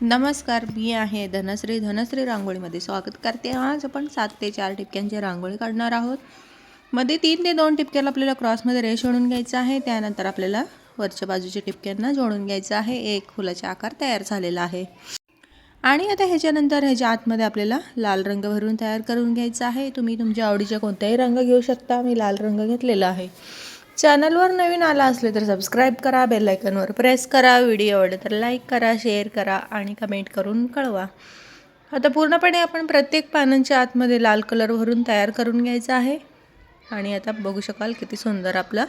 नमस्कार मी आहे धनश्री. धनश्री रांगोळीमध्ये स्वागत करते. आज आपण सात ते चार टिपक्यांची रांगोळी काढणार आहोत. मध्ये तीन ते दोन टिपक्याला आपल्याला क्रॉसमध्ये रेश ओढून घ्यायचं आहे. त्यानंतर आपल्याला वरच्या बाजूच्या टिपक्यांना जोडून घ्यायचं आहे. एक फुलाचा आकार तयार झालेला आहे. आणि आता ह्याच्यानंतर ह्याच्या आतमध्ये आपल्याला लाल रंग भरून तयार करून घ्यायचा आहे. तुम्ही तुमच्या आवडीचा कोणताही रंग घेऊ शकता. मी लाल रंग घेतलेला आहे. चॅनलवर नवीन आला असले तर सबस्क्राईब करा बेलायकनवर प्रेस करा व्हिडिओ आवडला तर लाईक करा शेअर करा आणि कमेंट करून कळवा. आता पूर्णपणे आपण प्रत्येक पानांच्या आतमध्ये लाल कलर भरून तयार करून घ्यायचा आहे. आणि आता बघू शकाल किती सुंदर आपला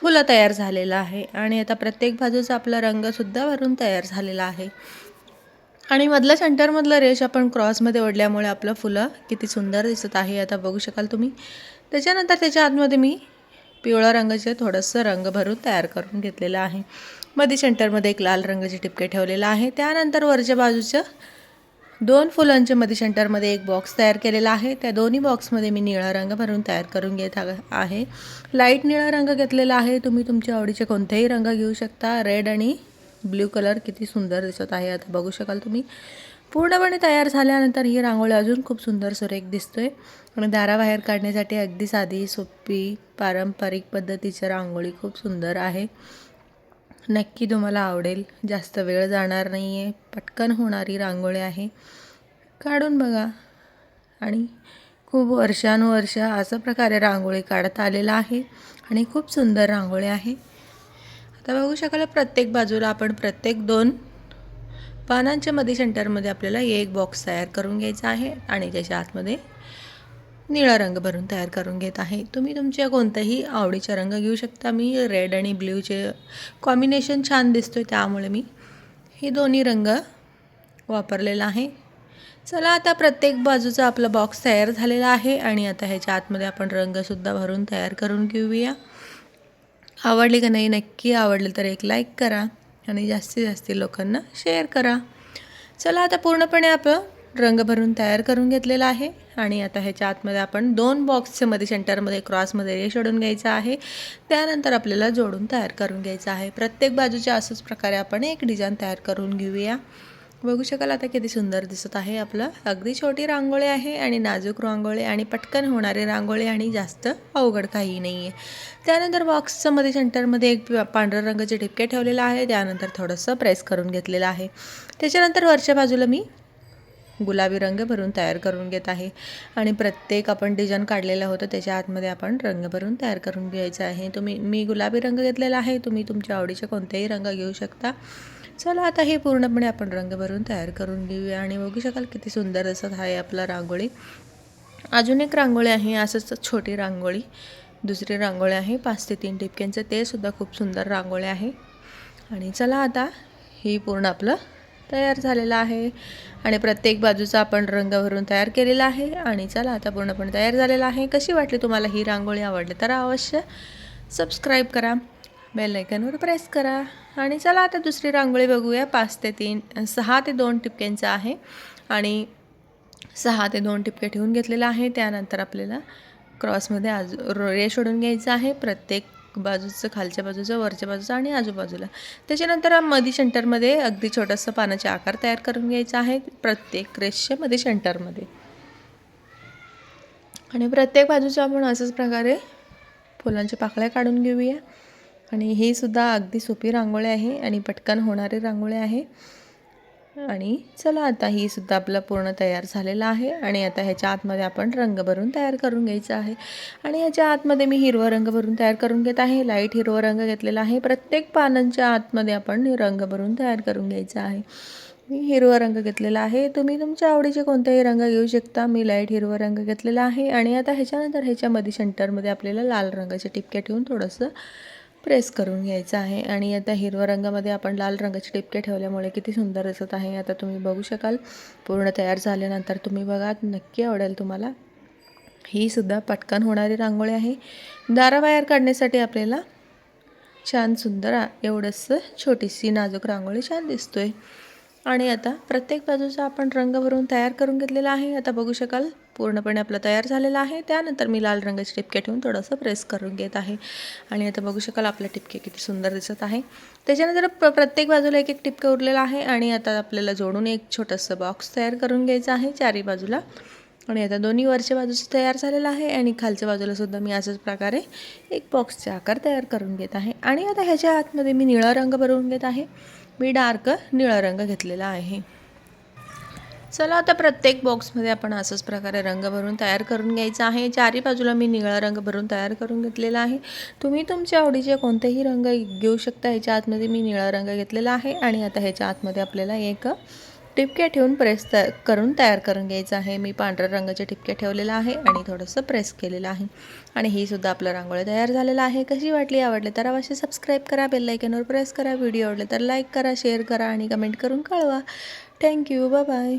फुलं तयार झालेलं आहे. आणि आता प्रत्येक बाजूचा आपला रंगसुद्धा भरून तयार झालेला आहे. आणि मधलं सेंटरमधलं रेश आपण क्रॉसमध्ये ओढल्यामुळे आपलं फुलं किती सुंदर दिसत आहे. आता बघू शकाल तुम्ही. त्याच्यानंतर त्याच्या आतमध्ये मी पिवळा रंगाचे थोडंसं रंग भरून तयार करून घेतलेलं आहे. मध्ये सेंटरमध्ये एक लाल रंगाचे टिपके ठेवलेलं आहे. त्यानंतर वरच्या बाजूचं दोन फुलांचे मध्ये सेंटरमध्ये एक बॉक्स तयार केलेला आहे. त्या दोन्ही बॉक्समध्ये मी निळा रंग भरून तयार करून घेत आहे. लाइट निळा रंग घेतलेला आहे. तुम्ही तुमच्या आवडीचे कोणतेही रंग घेऊ शकता. रेड आणि ब्ल्यू कलर किती सुंदर दिसत आहे आता बघू शकाल तुम्ही. पूर्णपणे तयार झाल्यानंतर ही रांगोळी अजून खूप सुंदर सुरेख दिसतोय. आणि दाराबाहेर काढण्यासाठी अगदी साधी सोपी पारंपरिक पद्धतीची रांगोळी खूप सुंदर आहे. नक्की तुम्हाला आवडेल. जास्त वेळ जाणार नाही आहे पटकन होणारी रांगोळी आहे. काढून बघा. आणि खूप वर्षानुवर्ष असं प्रकारे रांगोळी काढता आलेला आहे. आणि खूप सुंदर रांगोळी आहे. तर बघू शकाल प्रत्येक बाजूला आपण प्रत्येक दोन पानांच्या मध्ये सेंटरमध्ये आपल्याला एक बॉक्स तयार करून घ्यायचा आहे आणि त्याच्या आतमध्ये निळा रंग भरून तयार करून घेत आहे. तुम्ही तुमच्या कोणत्याही आवडीचा रंग घेऊ शकता. मी रेड आणि ब्ल्यूचे कॉम्बिनेशन छान दिसतो आहे त्यामुळे मी हे दोन्ही रंग वापरलेला आहे. चला आता प्रत्येक बाजूचा आपला बॉक्स तयार झालेला आहे आणि आता ह्याच्या आतमध्ये आपण रंगसुद्धा भरून तयार करून घेऊया. आवडली का नाही नक्की आवडलं तर एक लाईक करा आणि जास्तीत जास्त लोकांना शेअर करा. चला आता पूर्णपणे आपलं रंग भरून तयार करून घेतलेला आहे आणि आता ह्याच्या आतमध्ये आपण दोन बॉक्समध्ये सेंटरमध्ये क्रॉसमध्ये रेश ओढून घ्यायचा आहे. त्यानंतर आपल्याला जोडून तयार करून घ्यायचं आहे. प्रत्येक बाजूच्या असंच प्रकारे आपण एक डिझाईन तयार करून घेऊया. बघू शकाल आता किती सुंदर दिसत आहे आपलं. अगदी छोटी रांगोळी आहे आणि नाजूक रांगोळी आणि पटकन होणारी रांगोळी आणि जास्त अवघड काही नाही आहे त्यानंतर बॉक्सचं मध्ये सेंटरमध्ये एक पांढऱ्या रंगाचे ठिपके ठेवलेलं आहे. त्यानंतर थोडंसं प्रेस करून घेतलेलं आहे. त्याच्यानंतर वरच्या बाजूला मी गुलाबी रंग भरून तयार करून घेत आहे. आणि प्रत्येक आपण डिझाईन काढलेलं होतं त्याच्या आतमध्ये आपण रंग भरून तयार करून घ्यायचा आहे. तुम्ही मी गुलाबी रंग घेतलेला आहे. तुम्ही तुमच्या आवडीचे कोणतेही रंग घेऊ शकता. चला आता हे पूर्णपणे आपण रंग भरून तयार करून घेऊया आणि बघू शकाल किती सुंदर असत आहे आपला रांगोळी. अजून एक रांगोळी आहे असंच छोटी रांगोळी. दुसरी रांगोळी आहे पाच ते तीन टिपक्यांचं ते सुद्धा खूप सुंदर रांगोळी आहे. आणि चला आता ही पूर्ण आपलं तयार झालेलं आहे. आणि प्रत्येक बाजूचा आपण रंग भरून तयार केलेला आहे. आणि चला आता पूर्णपणे तयार झालेला आहे. कशी वाटली तुम्हाला ही रांगोळी? आवडली तर अवश्य सबस्क्राईब करा. बेलायकनवर प्रेस करा. आणि चला आता दुसरी रांगोळी बघूया. पाच ते तीन सहा ते दोन टिपक्यांचं आहे. आणि सहा ते दोन टिपके ठेवून घेतलेलं आहे. त्यानंतर आपल्याला क्रॉसमध्ये आजू रेश सोडून घ्यायचं आहे. प्रत्येक बाजूचं खालच्या बाजूचं वरच्या बाजूचं आणि आजूबाजूला. त्याच्यानंतर मधी सेंटरमध्ये अगदी छोटंसं पानाचे आकार तयार करून घ्यायचा आहे. प्रत्येक रेषच्या मध्ये सेंटरमध्ये आणि प्रत्येक बाजूचं आपण असंच प्रकारे फुलांच्या पाकळ्या काढून घेऊया. आणि ही सुद्धा अगदी सोपी रांगोळी आहे आणि पटकन होणारी रांगोळी आहे. आणि चला आता ही सुद्धा आपलं पूर्ण तयार झालेला आहे आणि आता ह्याच्या आतमध्ये आपण रंग भरून तयार करून घ्यायचा आहे. आणि ह्याच्या आतमध्ये मी हिरवा रंग भरून तयार करून घेत आहे. लाइट हिरवा रंग घेतलेला आहे. प्रत्येक पानांच्या आतमध्ये आपण रंग भरून तयार करून घ्यायचा आहे. मी हिरवा रंग घेतलेला आहे. तुम्ही तुमच्या आवडीचे कोणतेही रंग घेऊ शकता. मी लाइट हिरवा रंग घेतलेला आहे. आणि आता ह्याच्यानंतर ह्याच्यामध्ये सेंटरमध्ये आपल्याला लाल रंगाच्या टिपक्या ठेवून थोडंसं प्रेस करून घ्यायचं आहे. आणि आता हिरव्या रंगामध्ये आपण लाल रंगाचे टिपके ठेवल्यामुळे किती सुंदर दिसत आहे. आता तुम्ही बघू शकाल. पूर्ण तयार झाल्यानंतर तुम्ही बघा नक्की आवडेल तुम्हाला. ही सुद्धा पटकन होणारी रांगोळी आहे. दाराबाहेर काढण्यासाठी आपल्याला छान सुंदर एवढंसं छोटीशी नाजूक रांगोळी छान दिसतोय. आणि आता प्रत्येक बाजूचा आपण रंग भरून तयार करून घेतलेला आहे. आता बघू शकाल पूर्णपणे आपला तयार झालेला आहे. त्यानंतर मी लाल रंगाचे टिपके ठेवून थोडंसं प्रेस करून घेत आहे. आणि आता बघू शकाल आपले टिपके किती सुंदर दिसत आहे. त्याच्यानंतर प्र प्रत्येक बाजूला एक एक टिपकं उरलेला आहे. आणि आता आपल्याला जोडून एक छोटंसं बॉक्स तयार करून घ्यायचं आहे चारी बाजूला. आणि आता दोन्ही वरच्या बाजूचं तयार झालेलं आहे. आणि खालच्या बाजूला सुद्धा मी अशाच प्रकारे एक बॉक्सचे आकार तयार करून घेत आहे. आणि आता ह्याच्या आतमध्ये मी निळा रंग भरून घेत आहे. मी डार्क निळा रंग घेतलेला आहे. चला आता प्रत्येक बॉक्समध्ये आपण असंच प्रकारे रंग भरून तयार करून घ्यायचा आहे. चारी बाजूला मी निळा रंग भरून तयार करून घेतलेला आहे. तुम्ही तुमच्या आवडीचे कोणतेही रंग घेऊ शकता. ह्याच्या आतमध्ये मी निळा रंग घेतलेला आहे आणि आता ह्याच्या आतमध्ये आपल्याला एक टिपक्या ठेवून प्रेस त करून तयार करून घ्यायचं आहे. मी पांढऱ्या रंगाचे टिपक्या ठेवलेला आहे आणि थोडंसं प्रेस केलेलं आहे. आणि ही सुद्धा आपलं रांगोळी तयार झालेलं आहे. कशी वाटली आवडली तर अवश्य सबस्क्राईब करा बेल प्रेस करा. व्हिडिओ आवडले तर लाईक करा शेअर करा आणि कमेंट करून कळवा. Thank you bye